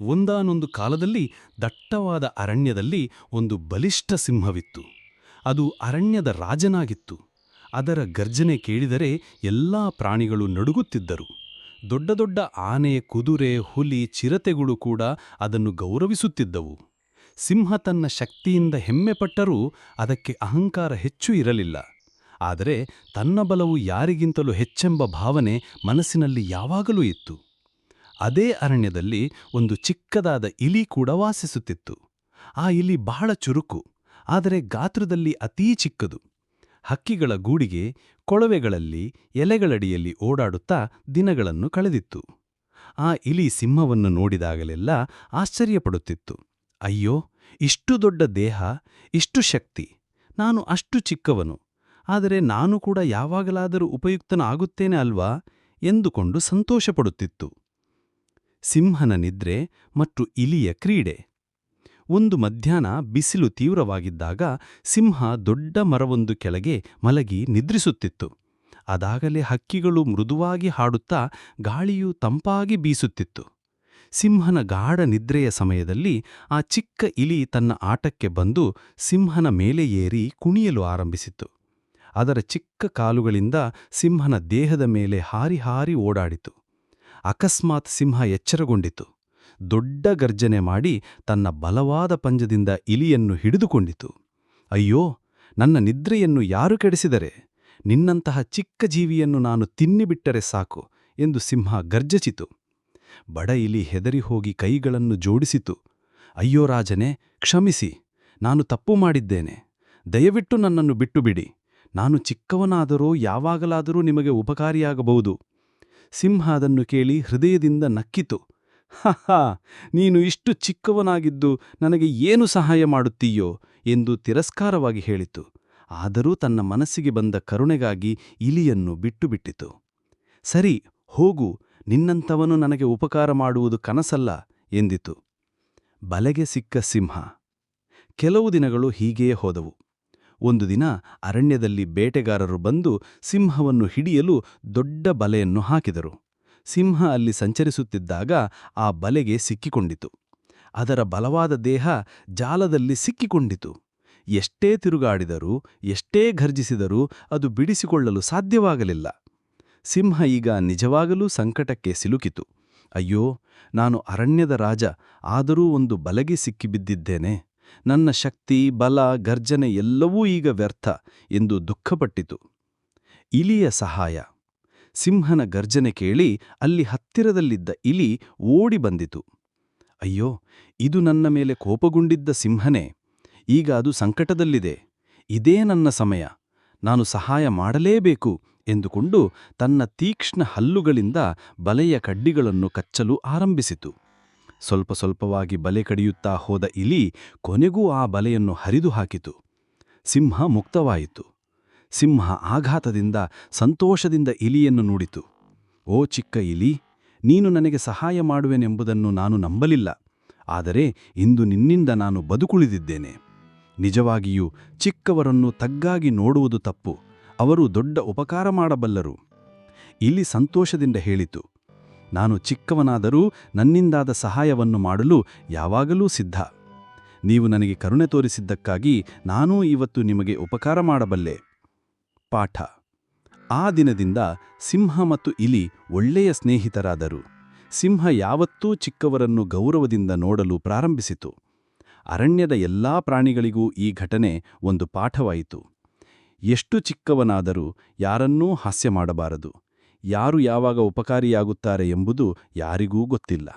ಒಂದಾನೊಂದು ಕಾಲದಲ್ಲಿ ದಟ್ಟವಾದ ಅರಣ್ಯದಲ್ಲಿ ಒಂದು ಬಲಿಷ್ಠ ಸಿಂಹವಿತ್ತು. ಅದು ಅರಣ್ಯದ ರಾಜನಾಗಿತ್ತು. ಅದರ ಗರ್ಜನೆ ಕೇಳಿದರೆ ಎಲ್ಲ ಪ್ರಾಣಿಗಳು ನಡುಗುತ್ತಿದ್ದರು. ದೊಡ್ಡ ದೊಡ್ಡ ಆನೆ, ಕುದುರೆ, ಹುಲಿ, ಚಿರತೆಗಳು ಕೂಡ ಅದನ್ನು ಗೌರವಿಸುತ್ತಿದ್ದವು. ಸಿಂಹ ತನ್ನ ಶಕ್ತಿಯಿಂದ ಹೆಮ್ಮೆಪಟ್ಟರೂ ಅದಕ್ಕೆ ಅಹಂಕಾರ ಹೆಚ್ಚು ಇರಲಿಲ್ಲ. ಆದರೆ ತನ್ನ ಬಲವು ಯಾರಿಗಿಂತಲೂ ಹೆಚ್ಚೆಂಬ ಭಾವನೆ ಮನಸ್ಸಿನಲ್ಲಿ ಯಾವಾಗಲೂ ಇತ್ತು. ಅದೇ ಅರಣ್ಯದಲ್ಲಿ ಒಂದು ಚಿಕ್ಕದಾದ ಇಲಿ ಕೂಡ ವಾಸಿಸುತ್ತಿತ್ತು. ಆ ಇಲಿ ಬಹಳ ಚುರುಕು, ಆದರೆ ಗಾತ್ರದಲ್ಲಿ ಅತೀ ಚಿಕ್ಕದು. ಹಕ್ಕಿಗಳ ಗೂಡಿಗೆ, ಕೊಳವೆಗಳಲ್ಲಿ, ಎಲೆಗಳಡಿಯಲ್ಲಿ ಓಡಾಡುತ್ತಾ ದಿನಗಳನ್ನು ಕಳೆದಿತ್ತು. ಆ ಇಲಿ ಸಿಂಹವನ್ನು ನೋಡಿದಾಗಲೆಲ್ಲ ಆಶ್ಚರ್ಯಪಡುತ್ತಿತ್ತು. ಅಯ್ಯೋ, ಇಷ್ಟು ದೊಡ್ಡ ದೇಹ, ಇಷ್ಟು ಶಕ್ತಿ, ನಾನು ಅಷ್ಟು ಚಿಕ್ಕವನು, ಆದರೆ ನಾನು ಕೂಡ ಯಾವಾಗಲಾದರೂ ಉಪಯುಕ್ತನಾಗುತ್ತೇನೆ ಅಲ್ವಾ? ಎಂದುಕೊಂಡು ಸಂತೋಷಪಡುತ್ತಿತ್ತು. ಸಿಂಹನ ನಿದ್ರೆ ಮತ್ತು ಇಲಿಯ ಕ್ರೀಡೆ. ಒಂದು ಮಧ್ಯಾಹ್ನ ಬಿಸಿಲು ತೀವ್ರವಾಗಿದ್ದಾಗ ಸಿಂಹ ದೊಡ್ಡ ಮರವೊಂದು ಕೆಳಗೆ ಮಲಗಿ ನಿದ್ರಿಸುತ್ತಿತ್ತು. ಅದಾಗಲೇ ಹಕ್ಕಿಗಳು ಮೃದುವಾಗಿ ಹಾಡುತ್ತಾ ಗಾಳಿಯು ತಂಪಾಗಿ ಬೀಸುತ್ತಿತ್ತು. ಸಿಂಹನ ಗಾಢ ನಿದ್ರೆಯ ಸಮಯದಲ್ಲಿ ಆ ಚಿಕ್ಕ ಇಲಿ ತನ್ನ ಆಟಕ್ಕೆ ಬಂದು ಸಿಂಹನ ಮೇಲೆ ಏರಿ ಕುಣಿಯಲು ಆರಂಭಿಸಿತು ಅದರ ಚಿಕ್ಕ ಕಾಲುಗಳಿಂದ ಸಿಂಹನ ದೇಹದ ಮೇಲೆ ಹಾರಿ ಹಾರಿ ಓಡಾಡಿತು. ಅಕಸ್ಮಾತ್ ಸಿಂಹ ಎಚ್ಚರಗೊಂಡಿತು. ದೊಡ್ಡ ಗರ್ಜನೆ ಮಾಡಿ ತನ್ನ ಬಲವಾದ ಪಂಜದಿಂದ ಇಲಿಯನ್ನು ಹಿಡಿದುಕೊಂಡಿತು. ಅಯ್ಯೋ, ನನ್ನ ನಿದ್ರೆಯನ್ನು ಯಾರು ಕೆಡಿಸಿದರೆ? ನಿನ್ನಂತಹ ಚಿಕ್ಕ ಜೀವಿಯನ್ನು ನಾನು ತಿನ್ನಿಬಿಟ್ಟರೆ ಸಾಕು ಎಂದು ಸಿಂಹ ಗರ್ಜಚಿತು. ಬಡ ಇಲಿ ಹೆದರಿ ಹೋಗಿ ಕೈಗಳನ್ನು ಜೋಡಿಸಿತು. ಅಯ್ಯೋ ರಾಜನೇ, ಕ್ಷಮಿಸಿ, ನಾನು ತಪ್ಪು ಮಾಡಿದ್ದೇನೆ. ದಯವಿಟ್ಟು ನನ್ನನ್ನು ಬಿಟ್ಟುಬಿಡಿ. ನಾನು ಚಿಕ್ಕವನಾದರೂ ಯಾವಾಗಲಾದರೂ ನಿಮಗೆ ಉಪಕಾರಿಯಾಗಬಹುದು. ಸಿಂಹ ಅದನ್ನು ಕೇಳಿ ಹೃದಯದಿಂದ ನಕ್ಕಿತು. ಹಾ, ನೀನು ಇಷ್ಟು ಚಿಕ್ಕವನಾಗಿದ್ದು ನನಗೆ ಏನು ಸಹಾಯ ಮಾಡುತ್ತೀಯೋ? ಎಂದು ತಿರಸ್ಕಾರವಾಗಿ ಹೇಳಿತು. ಆದರೂ ತನ್ನ ಮನಸ್ಸಿಗೆ ಬಂದ ಕರುಣೆಗಾಗಿ ಇಲಿಯನ್ನು ಬಿಟ್ಟುಬಿಟ್ಟಿತು. ಸರಿ, ಹೋಗು, ನಿನ್ನಂಥವನು ನನಗೆ ಉಪಕಾರ ಮಾಡುವುದು ಕನಸಲ್ಲ, ಎಂದಿತು. ಬಲೆಗೆ ಸಿಕ್ಕ ಸಿಂಹ. ಕೆಲವು ದಿನಗಳು ಹೀಗೆಯೇ ಹೋದವು. ಒಂದು ದಿನ ಅರಣ್ಯದಲ್ಲಿ ಬೇಟೆಗಾರರು ಬಂದು ಸಿಂಹವನ್ನು ಹಿಡಿಯಲು ದೊಡ್ಡ ಬಲೆಯನ್ನು ಹಾಕಿದರು. ಸಿಂಹ ಅಲ್ಲಿ ಸಂಚರಿಸುತ್ತಿದ್ದಾಗ ಆ ಬಲೆಗೆ ಸಿಕ್ಕಿಕೊಂಡಿತು. ಅದರ ಬಲವಾದ ದೇಹ ಜಾಲದಲ್ಲಿ ಸಿಕ್ಕಿಕೊಂಡಿತು. ಎಷ್ಟೇ ತಿರುಗಾಡಿದರೂ, ಎಷ್ಟೇ ಘರ್ಜಿಸಿದರೂ ಅದು ಬಿಡಿಸಿಕೊಳ್ಳಲು ಸಾಧ್ಯವಾಗಲಿಲ್ಲ. ಸಿಂಹ ಈಗ ನಿಜವಾಗಲೂ ಸಂಕಟಕ್ಕೆ ಸಿಲುಕಿತು. ಅಯ್ಯೋ, ನಾನು ಅರಣ್ಯದ ರಾಜ, ಆದರೂ ಒಂದು ಬಲಗೆ ಸಿಕ್ಕಿಬಿದ್ದಿದ್ದೇನೆ. ನನ್ನ ಶಕ್ತಿ, ಬಲ ಗರ್ಜನೆ ಎಲ್ಲವೂ ಈಗ ವ್ಯರ್ಥ ಎಂದು ದುಃಖಪಟ್ಟಿತು. ಇಲಿಯ ಸಹಾಯ. ಸಿಂಹನ ಗರ್ಜನೆ ಕೇಳಿ ಅಲ್ಲಿ ಹತ್ತಿರದಲ್ಲಿದ್ದ ಇಲಿ ಓಡಿ ಬಂದಿತು. ಅಯ್ಯೋ, ಇದು ನನ್ನ ಮೇಲೆ ಕೋಪಗೊಂಡಿದ್ದ ಸಿಂಹನೇ. ಈಗ ಅದು ಸಂಕಟದಲ್ಲಿದೆ. ಇದೇ ನನ್ನ ಸಮಯ. ನಾನು ಸಹಾಯ ಮಾಡಲೇಬೇಕು ಎಂದುಕೊಂಡು ತನ್ನ ತೀಕ್ಷ್ಣ ಹಲ್ಲುಗಳಿಂದ ಬಲೆಯ ಕಡ್ಡಿಗಳನ್ನು ಕಚ್ಚಲು ಆರಂಭಿಸಿತು. ಸ್ವಲ್ಪ ಸ್ವಲ್ಪವಾಗಿ ಬಲೆ ಕಡಿಯುತ್ತಾ ಹೋದ ಇಲಿ ಕೊನೆಗೂ ಆ ಬಲೆಯನ್ನು ಹರಿದು ಹಾಕಿತು. ಸಿಂಹ ಮುಕ್ತವಾಯಿತು. ಸಿಂಹ ಆಘಾತದಿಂದ, ಸಂತೋಷದಿಂದ ಇಲಿಯನ್ನು ನೋಡಿತು. ಓ ಚಿಕ್ಕ ಇಲಿ, ನೀನು ನನಗೆ ಸಹಾಯ ಮಾಡುವೆನೆಂಬುದನ್ನು ನಾನು ನಂಬಲಿಲ್ಲ. ಆದರೆ ಇಂದು ನಿನ್ನಿಂದ ನಾನು ಬದುಕುಳಿದಿದ್ದೇನೆ. ನಿಜವಾಗಿಯೂ ಚಿಕ್ಕವರನ್ನು ತಗ್ಗಾಗಿ ನೋಡುವುದು ತಪ್ಪು. ಅವರು ದೊಡ್ಡ ಉಪಕಾರ ಮಾಡಬಲ್ಲರು. ಇಲ್ಲಿ ಸಂತೋಷದಿಂದ ಹೇಳಿತು. ನಾನು ಚಿಕ್ಕವನಾದರೂ ನನ್ನಿಂದಾದ ಸಹಾಯವನ್ನು ಮಾಡಲು ಯಾವಾಗಲೂ ಸಿದ್ಧ. ನೀವು ನನಗೆ ಕರುಣೆ ತೋರಿಸಿದ್ದಕ್ಕಾಗಿ ನಾನೂ ಇವತ್ತು ನಿಮಗೆ ಉಪಕಾರ ಮಾಡಬಲ್ಲೆ. ಪಾಠ. ಆ ದಿನದಿಂದ ಸಿಂಹ ಮತ್ತು ಇಲಿ ಒಳ್ಳೆಯ ಸ್ನೇಹಿತರಾದರು. ಸಿಂಹ ಯಾವತ್ತೂ ಚಿಕ್ಕವರನ್ನು ಗೌರವದಿಂದ ನೋಡಲು ಪ್ರಾರಂಭಿಸಿತು. ಅರಣ್ಯದ ಎಲ್ಲಾ ಪ್ರಾಣಿಗಳಿಗೂ ಈ ಘಟನೆ ಒಂದು ಪಾಠವಾಯಿತು. ಎಷ್ಟು ಚಿಕ್ಕವನಾದರೂ ಯಾರನ್ನೂ ಹಾಸ್ಯ ಮಾಡಬಾರದು. ಯಾರು ಯಾವಾಗ ಉಪಕಾರಿಯಾಗುತ್ತಾರೆ ಎಂಬುದು ಯಾರಿಗೂ ಗೊತ್ತಿಲ್ಲ.